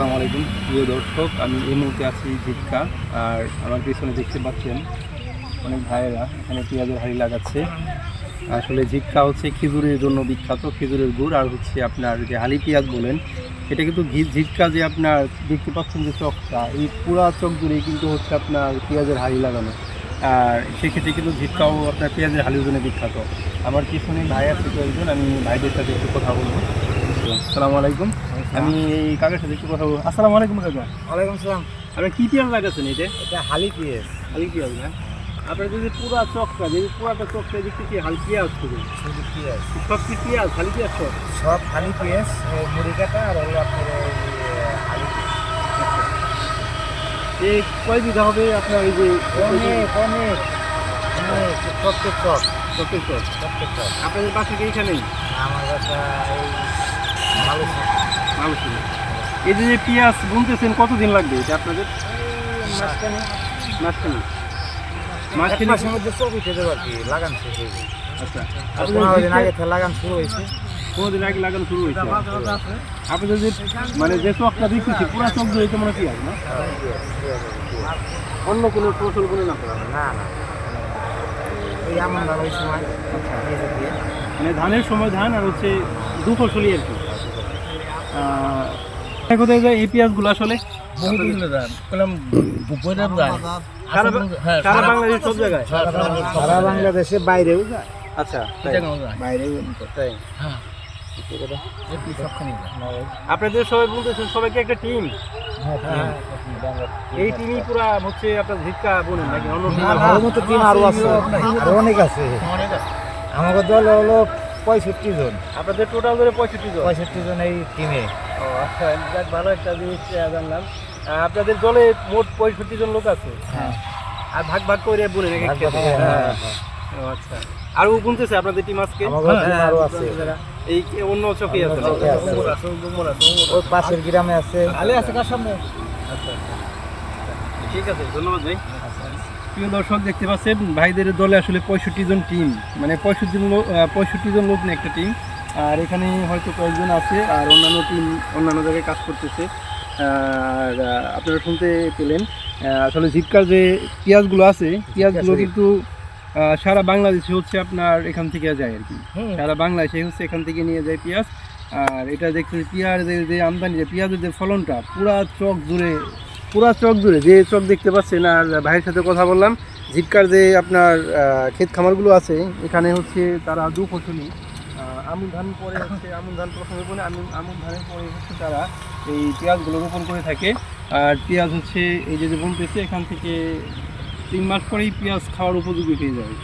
আসসালামু আলাইকুম। প্রিয় দর্শক, আমি এই মুহূর্তে আছি ঝিটকা আর আমার পিছনে দেখতে পাচ্ছেন অনেক ভাইয়েরা, এখানে পেঁয়াজের হাড়ি লাগাচ্ছে। আসলে ঝিটকা হচ্ছে খেজুরের জন্য বিখ্যাত, খেজুরের গুড়, আর হচ্ছে আপনার যে হালি পেঁয়াজ বলেন, এটা কিন্তু ঝিটকা যে আপনার দেখতে পাচ্ছেন যে চকটা, এই পুরা চক জুড়েই কিন্তু হচ্ছে আপনার পেঁয়াজের হাড়ি লাগানো। আর সেক্ষেত্রে কিন্তু ঝিটকাও আপনার পেঁয়াজের হালির জন্য বিখ্যাত। আমার পিছনে ভাই আছে কয়েকজন, আমি ভাইদের সাথে একটু কথা বলব। আসসালামু আলাইকুম। আমি এই কাকার সাথে একটু কথা বলব। আসসালামু আলাইকুম কাকা। ওয়ালাইকুম সালাম। আপনি কি পেঁয়াজ লাগাচ্ছেন এটা এটা হালি পিএস হালি পেঁয়াজ না? আপনার যদি পুরা চকটা যদি পুরাটা চকটা দেখতে কি হালি পেঁয়াজ শুধু সব কি পেঁয়াজ? হালি পেঁয়াজ সব? সব হালি পিএস মুড়ি কাটা আর হলো আপনার এই, হালি এই কয় বিঘা হবে আপনার এই যে অনেক অনেক অনেক চক চকের চক প্রত্যেক চক আপনাদের বাসা কি এইখানেই আমার কাছে এই ভালো এই যে পেঁয়াজ বুনতেছেন কতদিন লাগবে এটা আপনাদের? মাঝখানে। মাঝখানে। এক মাঝখানে মাসের মধ্যে চক উঠে দেবো আর কি লাগান শেষ হয়ে যাবে। আচ্ছা। পনেরো দিন আগে লাগান শুরু হয়েছে। কোনোদিন আগে লাগানো শুরু হয়েছে। আপনাদের যে মানে যে চকটা দেখতেছি পুরা চক ধরে তো মনে পেঁয়াজ না? অন্য কোনো ফসল না না না। এই আমন সময় মানে ধানের সময় ধান আর হচ্ছে দু ফসলই আর কি। কোথায় যায় এই পেঁয়াজগুলো আসলে সারা বাংলাদেশ বাইরেও যায়। আচ্ছা তাই। বাইরেও তাই। হ্যাঁ। আপনাদের সবাই বলতেছেন সবাইকে একটা টিম। হ্যাঁ এই টিমই পুরা হচ্ছে আপনার ঝিটকা বলেন নাকি অন্য টিম আরও আছে। অনেক আছে। আমাদের দল হলো পঁয়ষট্টি জন। আপনাদের টোটাল ধরে পঁয়ষট্টি জন? পঁয়ষট্টি জন এই টিমে ও আচ্ছা যাক ভালো একটা জিনিস জানলাম। আপনাদের দলে মোট পঁয়ষট্টি জন লোক আছে? হ্যাঁ। আর ভাগ ভাগ করে ভাগ একটা ভাগ করে, হ্যাঁ, ও আচ্ছা। আর ও গুনতেছে আপনাদের টিম আজকে? আরও আছে। এই অন্য চকে আছে। ওই পাশের গ্রামে আছে আলে আছে কার সামনে আচ্ছা। ঠিক আছে ধন্যবাদ ভাই। প্রিয় দর্শক দেখতে পাচ্ছেন ভাইদের দলে আসলে পঁয়ষট্টি জন টিম মানে পঁয়ষট্টি জন লোক পঁয়ষট্টি জন লোক নিয়ে একটা টিম আর এখানে হয়তো কয়েকজন আছে আর অন্যান্য টিম অন্যান্য জায়গায় কাজ করতেছে। আর আপনারা শুনতে পেলেন আসলে জিপকার যে পেঁয়াজগুলো আছে পেঁয়াজগুলো কিন্তু সারা বাংলাদেশে হচ্ছে আপনার এখান থেকে যায় আর কি। সারা বাংলাদেশে হচ্ছে এখান থেকে নিয়ে যায় পেঁয়াজ। আর এটা দেখতে পেঁয়াজের যে আমদানি যে পেঁয়াজের যে ফলনটা পুরা চক জুড়ে পুরা চক জুড়ে, যে চক দেখতে পাচ্ছেন আর ভাইয়ের সাথে কথা বললাম ঝিটকার যে আপনার ক্ষেত খামারগুলো আছে, এখানে হচ্ছে তারা দু ফসলি আমন ধান পরে হচ্ছে আমন ধান প্রথমে বলে আমন আমন ধানের পরে হচ্ছে তারা এই পেঁয়াজগুলো রোপণ করে থাকে। আর পেঁয়াজ হচ্ছে এই যে বলতেছে, এখান থেকে তিন মাস পরেই পেঁয়াজ খাওয়ার উপযোগী হয়ে যাবে